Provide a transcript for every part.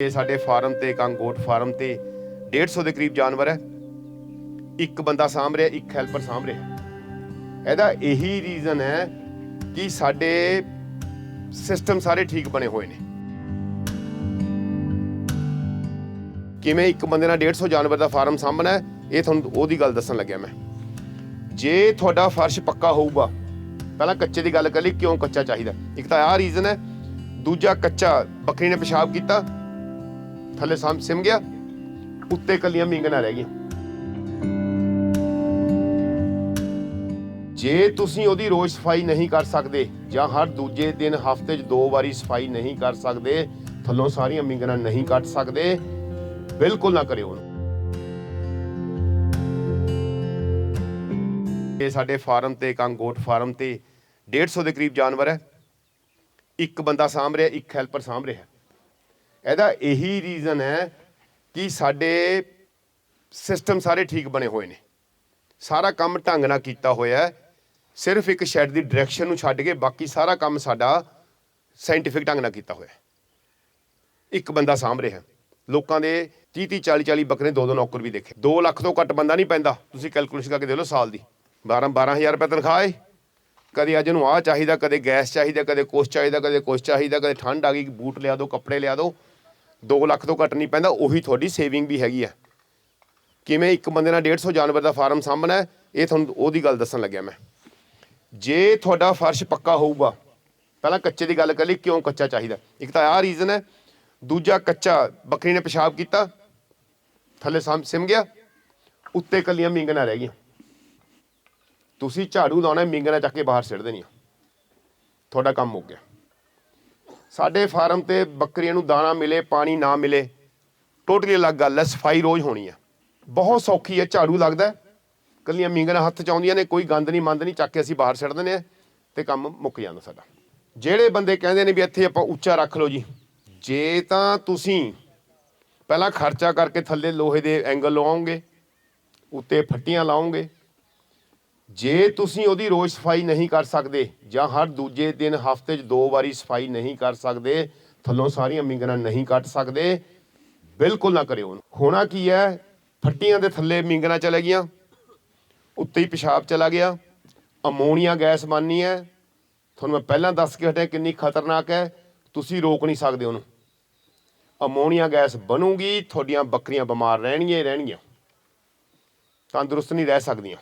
ਇਹ ਸਾਡੇ ਫਾਰਮ ਤੇ, ਕੰਗੋਟ ਫਾਰਮ ਤੇ 150 ਦੇ ਕਰੀਬ ਜਾਨਵਰ ਹੈ। ਇੱਕ ਬੰਦਾ ਸਾਂਭ ਰਿਹਾ, ਇੱਕ ਹੈਲਪਰ ਸਾਂਭ ਰਿਹਾ। ਇਹਦਾ ਇਹੀ ਰੀਜ਼ਨ ਹੈ ਕਿ ਸਾਡੇ ਸਿਸਟਮ ਸਾਰੇ ਠੀਕ ਬਣੇ ਹੋਏ ਨੇ। ਕਿਵੇਂ ਇੱਕ ਬੰਦੇ ਨਾਲ 150 ਜਾਨਵਰ ਦਾ ਫਾਰਮ ਸਾਂਭਣਾ ਹੈ, ਇਹ ਤੁਹਾਨੂੰ ਉਹਦੀ ਗੱਲ ਦੱਸਣ ਲੱਗਿਆ ਮੈਂ। ਜੇ ਤੁਹਾਡਾ ਫਰਸ਼ ਪੱਕਾ ਹੋਊਗਾ, ਪਹਿਲਾਂ ਕੱਚੇ ਦੀ ਗੱਲ ਕਰ ਲਈ, ਕਿਉਂ ਕੱਚਾ ਚਾਹੀਦਾ? ਇੱਕ ਤਾਂ ਆਹ ਰੀਜ਼ਨ ਹੈ, ਦੂਜਾ ਕੱਚਾ, ਬੱਕਰੀ ਨੇ ਪਿਸ਼ਾਬ ਕੀਤਾ ਥੱਲੇ ਸਾਮ ਸਿਮ ਗਿਆ, ਉੱਤੇ ਕੱਲੀਆਂ ਮੀਂਗਣਾ ਰਹਿ ਗਈਆਂ। ਜੇ ਤੁਸੀਂ ਉਹਦੀ ਰੋਜ਼ ਸਫ਼ਾਈ ਨਹੀਂ ਕਰ ਸਕਦੇ ਜਾਂ ਹਰ ਦੂਜੇ ਦਿਨ ਹਫ਼ਤੇ 'ਚ ਦੋ ਵਾਰੀ ਸਫ਼ਾਈ ਨਹੀਂ ਕਰ ਸਕਦੇ, ਥੱਲੋਂ ਸਾਰੀਆਂ ਮੀਂਗਣਾ ਨਹੀਂ ਕੱਟ ਸਕਦੇ, ਬਿਲਕੁਲ ਨਾ ਕਰਿਓ ਇਹ ਸਾਡੇ ਫਾਰਮ ਤੇ, ਕੰਗੋਟ ਫਾਰਮ ਤੇ 150 ਦੇ ਕਰੀਬ ਜਾਨਵਰ ਹੈ। ਇੱਕ ਬੰਦਾ ਸਾਂਭ ਰਿਹਾ, ਇੱਕ ਹੈਲਪਰ ਸਾਂਭ ਰਿਹਾ। ਇਹਦਾ ਇਹੀ ਰੀਜ਼ਨ ਹੈ ਕਿ ਸਾਡੇ ਸਿਸਟਮ ਸਾਰੇ ਠੀਕ ਬਣੇ ਹੋਏ ਨੇ। ਸਾਰਾ ਕੰਮ ਢੰਗ ਨਾਲ ਕੀਤਾ ਹੋਇਆ ਸਿਰਫ ਇੱਕ ਸ਼ੈਡ ਦੀ ਡਾਇਰੈਕਸ਼ਨ ਨੂੰ ਛੱਡ ਕੇ ਬਾਕੀ ਸਾਰਾ ਕੰਮ ਸਾਡਾ ਸਾਇੰਟੀਫਿਕ ਢੰਗ ਨਾਲ ਕੀਤਾ ਹੋਇਆ ਇੱਕ ਬੰਦਾ ਸਾਂਭ ਰਿਹਾ ਲੋਕਾਂ ਦੇ 30 30 40 40 ਬੱਕਰੇ ਦੋ ਦੋ ਨੌਕਰ ਵੀ ਦੇਖੇ। 2 ਲੱਖ ਤੋਂ ਘੱਟ ਬੰਦਾ ਨਹੀਂ ਪੈਂਦਾ। ਤੁਸੀਂ ਕੈਲਕੂਲੇਸ਼ਨ ਕਰਕੇ ਦੇਖ ਲਓ ਸਾਲ ਦੀ। 12 12000 ਰੁਪਏ ਤਨਖਾਹ ਏ ਕਦੇ ਅੱਜ ਨੂੰ ਆਹ ਚਾਹੀਦਾ, ਕਦੇ ਗੈਸ ਚਾਹੀਦਾ, ਕਦੇ ਕੁਛ ਚਾਹੀਦਾ, ਕਦੇ ਕੁਛ ਚਾਹੀਦਾ, ਕਦੇ ਠੰਡ ਆ ਗਈ, ਬੂਟ ਲਿਆ ਦਿਓ, ਕੱਪੜੇ ਲਿਆ ਦਿਓ। 2 ਲੱਖ ਤੋਂ ਘੱਟ ਨਹੀਂ ਪੈਂਦਾ, ਉਹੀ ਤੁਹਾਡੀ ਸੇਵਿੰਗ ਵੀ ਹੈਗੀ ਆ। ਕਿਵੇਂ ਇੱਕ ਬੰਦੇ ਨਾਲ 150 ਜਾਨਵਰ ਦਾ ਫਾਰਮ ਸਾਂਭਣਾ, ਇਹ ਤੁਹਾਨੂੰ ਉਹਦੀ ਗੱਲ ਦੱਸਣ ਲੱਗਿਆ ਮੈਂ। ਜੇ ਤੁਹਾਡਾ ਫਰਸ਼ ਪੱਕਾ ਹੋਊਗਾ, ਪਹਿਲਾਂ ਕੱਚੇ ਦੀ ਗੱਲ ਕਰ ਲਈ, ਕਿਉਂ ਕੱਚਾ ਚਾਹੀਦਾ? ਇੱਕ ਤਾਂ ਆਹ ਰੀਜ਼ਨ ਹੈ, ਦੂਜਾ ਕੱਚਾ, ਬੱਕਰੀ ਨੇ ਪਿਸ਼ਾਬ ਕੀਤਾ, ਥੱਲੇ ਸਾਮ ਸਿਮ ਗਿਆ, ਉੱਤੇ ਕੱਲੀਆਂ ਮੀਂਗਣਾ ਰਹਿ ਗਈਆਂ। ਤੁਸੀਂ ਝਾੜੂ ਲਾਉਣਾ ਮੀਂਗਣਾ ਚੱਕ ਕੇ ਬਾਹਰ ਸਿੱਟ ਦੇਣੀਆਂ। ਤੁਹਾਡਾ ਕੰਮ ਹੋ ਗਿਆ। ਸਾਡੇ ਫਾਰਮ ਤੇ ਬੱਕਰੀਆਂ ਨੂੰ ਦਾਣਾ ਮਿਲੇ ਪਾਣੀ ਨਾ ਮਿਲੇ ਟੋਟਲੀ ਅਲੱਗ ਗੱਲ ਹੈ ਸਫ਼ਾਈ ਰੋਜ਼ ਹੋਣੀ ਹੈ। ਬਹੁਤ ਸੌਖੀ ਹੈ ਝਾੜੂ ਲੱਗਦਾ ਹੈ, ਕੱਲੀਆਂ ਮੀਂਗਣਾ ਹੱਥ ਚ ਆਉਂਦੀਆਂ ਨੇ ਕੋਈ ਗੰਦ ਨਹੀਂ ਮੰਦ ਨਹੀਂ ਚੱਕ ਕੇ ਅਸੀਂ ਬਾਹਰ ਛੱਡ ਦਿੰਦੇ ਆ ਤੇ ਕੰਮ ਮੁੱਕ ਜਾਂਦਾ ਸਾਡਾ। ਜਿਹੜੇ ਬੰਦੇ ਕਹਿੰਦੇ ਨੇ ਵੀ ਇੱਥੇ ਆਪਾਂ ਉੱਚਾ ਰੱਖ ਲਓ ਜੀ ਜੇ ਤਾਂ ਤੁਸੀਂ ਪਹਿਲਾਂ ਖਰਚਾ ਕਰਕੇ ਥੱਲੇ ਲੋਹੇ ਦੇ ਐਂਗਲ ਲਵਾਉਂਗੇ ਉੱਤੇ ਫੱਟੀਆਂ ਲਾਓਗੇ ਜੇ ਤੁਸੀਂ ਉਹਦੀ ਰੋਜ਼ ਸਫ਼ਾਈ ਨਹੀਂ ਕਰ ਸਕਦੇ ਜਾਂ ਹਰ ਦੂਜੇ ਦਿਨ ਹਫ਼ਤੇ 'ਚ ਦੋ ਵਾਰੀ ਸਫ਼ਾਈ ਨਹੀਂ ਕਰ ਸਕਦੇ, ਥੱਲੋਂ ਸਾਰੀਆਂ ਮੀਂਗਣਾ ਨਹੀਂ ਕੱਟ ਸਕਦੇ, ਬਿਲਕੁਲ ਨਾ ਕਰਿਓ ਹੋਣਾ ਕੀ ਹੈ? ਫੱਟੀਆਂ ਦੇ ਥੱਲੇ ਮੀਂਗਣਾ ਚਲੇ ਗਈਆਂ, ਉੱਤੇ ਹੀ ਪਿਸ਼ਾਬ ਚਲਾ ਗਿਆ, ਅਮੋਨੀਆ ਗੈਸ ਬਣਨੀ ਹੈ। ਤੁਹਾਨੂੰ ਮੈਂ ਪਹਿਲਾਂ ਦੱਸ ਕੇ ਹਟਿਆ ਕਿੰਨੀ ਖਤਰਨਾਕ ਹੈ, ਤੁਸੀਂ ਰੋਕ ਨਹੀਂ ਸਕਦੇ ਉਹਨੂੰ। ਅਮੋਨੀਆ ਗੈਸ ਬਣੂਗੀ, ਤੁਹਾਡੀਆਂ ਬੱਕਰੀਆਂ ਬਿਮਾਰ ਰਹਿਣਗੀਆਂ ਹੀ ਰਹਿਣਗੀਆਂ। ਤੰਦਰੁਸਤ ਨਹੀਂ ਰਹਿ ਸਕਦੀਆਂ।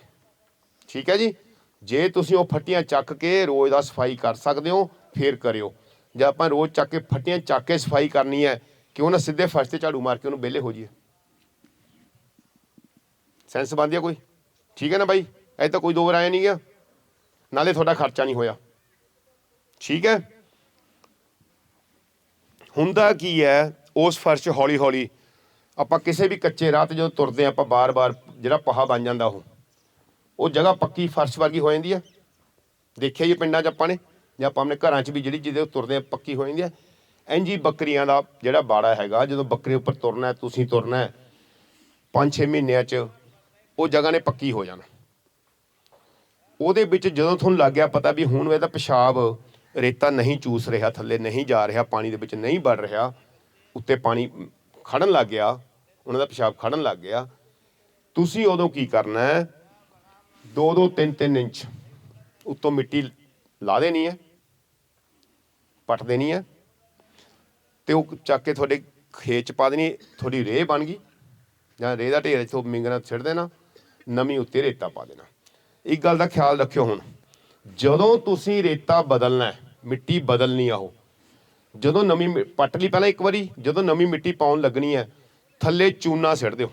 ਠੀਕ ਹੈ ਜੀ? ਜੇ ਤੁਸੀਂ ਉਹ ਫੱਟੀਆਂ ਚੱਕ ਕੇ ਰੋਜ਼ ਦਾ ਸਫ਼ਾਈ ਕਰ ਸਕਦੇ ਹੋ, ਫੇਰ ਕਰਿਓ। ਜੇ ਆਪਾਂ ਰੋਜ਼ ਚੱਕ ਕੇ ਫੱਟੀਆਂ ਚੱਕ ਕੇ ਸਫ਼ਾਈ ਕਰਨੀ ਹੈ, ਕਿਉਂ ਨਾ ਸਿੱਧੇ ਫਰਸ਼ ਤੇ ਝਾੜੂ ਮਾਰ ਕੇ ਉਹਨੂੰ ਵਿਹਲੇ ਹੋ ਜਾਈਏ? ਸੈਂਸ ਬਣਦੀ ਆ ਕੋਈ? ਠੀਕ ਹੈ ਨਾ ਬਾਈ? ਐ ਤਾਂ ਕੋਈ ਦੋ ਰਾਏ ਨਹੀਂ ਗਿਆ। ਨਾਲੇ ਤੁਹਾਡਾ ਖਰਚਾ ਨਹੀਂ ਹੋਇਆ। ਠੀਕ ਹੈ? ਹੁੰਦਾ ਕੀ ਹੈ, ਉਸ ਫਰਸ਼ ਹੌਲੀ ਹੌਲੀ ਆਪਾਂ ਕਿਸੇ ਵੀ ਕੱਚੇ ਰਾਹ ਤੇ ਜਦੋਂ ਤੁਰਦੇ ਹਾਂ, ਆਪਾਂ ਬਾਰ-ਬਾਰ ਜਿਹੜਾ ਪਹਾ ਬਣ ਜਾਂਦਾ ਉਹ। ਉਹ ਜਗ੍ਹਾ ਪੱਕੀ ਫਰਸ਼ ਵਰਗੀ ਹੋ ਜਾਂਦੀ ਹੈ ਦੇਖਿਆ ਜੀ ਪਿੰਡਾਂ 'ਚ ਆਪਾਂ ਨੇ, ਜਾਂ ਆਪਾਂ ਆਪਣੇ ਘਰਾਂ 'ਚ ਵੀ ਜਿਹੜੀ ਜਿਹਦੇ ਤੁਰਦੇ ਆ, ਪੱਕੀ ਹੋ ਜਾਂਦੀ ਹੈ ਇੰਜੀ ਬੱਕਰੀਆਂ ਦਾ ਜਿਹੜਾ ਬਾੜਾ ਹੈਗਾ, ਜਦੋਂ ਬੱਕਰੀ ਉੱਪਰ ਤੁਰਨਾ, ਤੁਸੀਂ ਤੁਰਨਾ ਹੈ 5-6 ਮਹੀਨਿਆਂ 'ਚ ਉਹ ਜਗ੍ਹਾ ਨੇ ਪੱਕੀ ਹੋ ਜਾਣਾ। ਉਹਦੇ ਵਿੱਚ ਜਦੋਂ ਤੁਹਾਨੂੰ ਲੱਗ ਗਿਆ ਪਤਾ ਵੀ ਹੁਣ ਇਹਦਾ ਪਿਸ਼ਾਬ ਰੇਤਾ ਨਹੀਂ ਚੂਸ ਰਿਹਾ, ਥੱਲੇ ਨਹੀਂ ਜਾ ਰਿਹਾ, ਪਾਣੀ ਦੇ ਵਿੱਚ ਨਹੀਂ ਵੜ ਰਿਹਾ, ਉੱਤੇ ਪਾਣੀ ਖੜਨ ਲੱਗ ਗਿਆ, ਉਹਨਾਂ ਦਾ ਪਿਸ਼ਾਬ ਖੜਨ ਲੱਗ ਗਿਆ। ਤੁਸੀਂ ਉਦੋਂ ਕੀ ਕਰਨਾ ਹੈ? 2-2 3-3 ਇੰਚ। ਉੱਤੋਂ ਮਿੱਟੀ ਲਾ ਦੇਣੀ ਹੈ, ਪੱਟ ਦੇਣੀ ਹੈ ਤੇ ਉਹ ਚੱਕ ਕੇ ਤੁਹਾਡੇ ਖੇਤ ਚ ਪਾ ਦੇਣੀ ਤੁਹਾਡੀ ਰੇਹ ਬਣ ਗਈ। ਜਾਂ ਰੇਹ ਦਾ ਢੇਰ ਇੱਥੋਂ ਮਿੰਗਣਾ ਛਿੜ ਦੇਣਾ, ਨਵੀਂ ਉੱਤੇ ਰੇਤਾ ਪਾ ਦੇਣਾ। ਇੱਕ ਗੱਲ ਦਾ ਖਿਆਲ ਰੱਖਿਓ ਹੁਣ, ਜਦੋਂ ਤੁਸੀਂ ਰੇਤਾ ਬਦਲਣਾ ਮਿੱਟੀ ਬਦਲਣੀ ਆ ਉਹ, ਜਦੋਂ ਨਵੀਂ ਪੱਟ ਲਈ ਪਹਿਲਾਂ ਇੱਕ ਵਾਰੀ, ਜਦੋਂ ਨਵੀਂ ਮਿੱਟੀ ਪਾਉਣ ਲੱਗਣੀ ਹੈ, ਥੱਲੇ ਚੂਨਾ ਸਿੱਟ ਦਿਓ।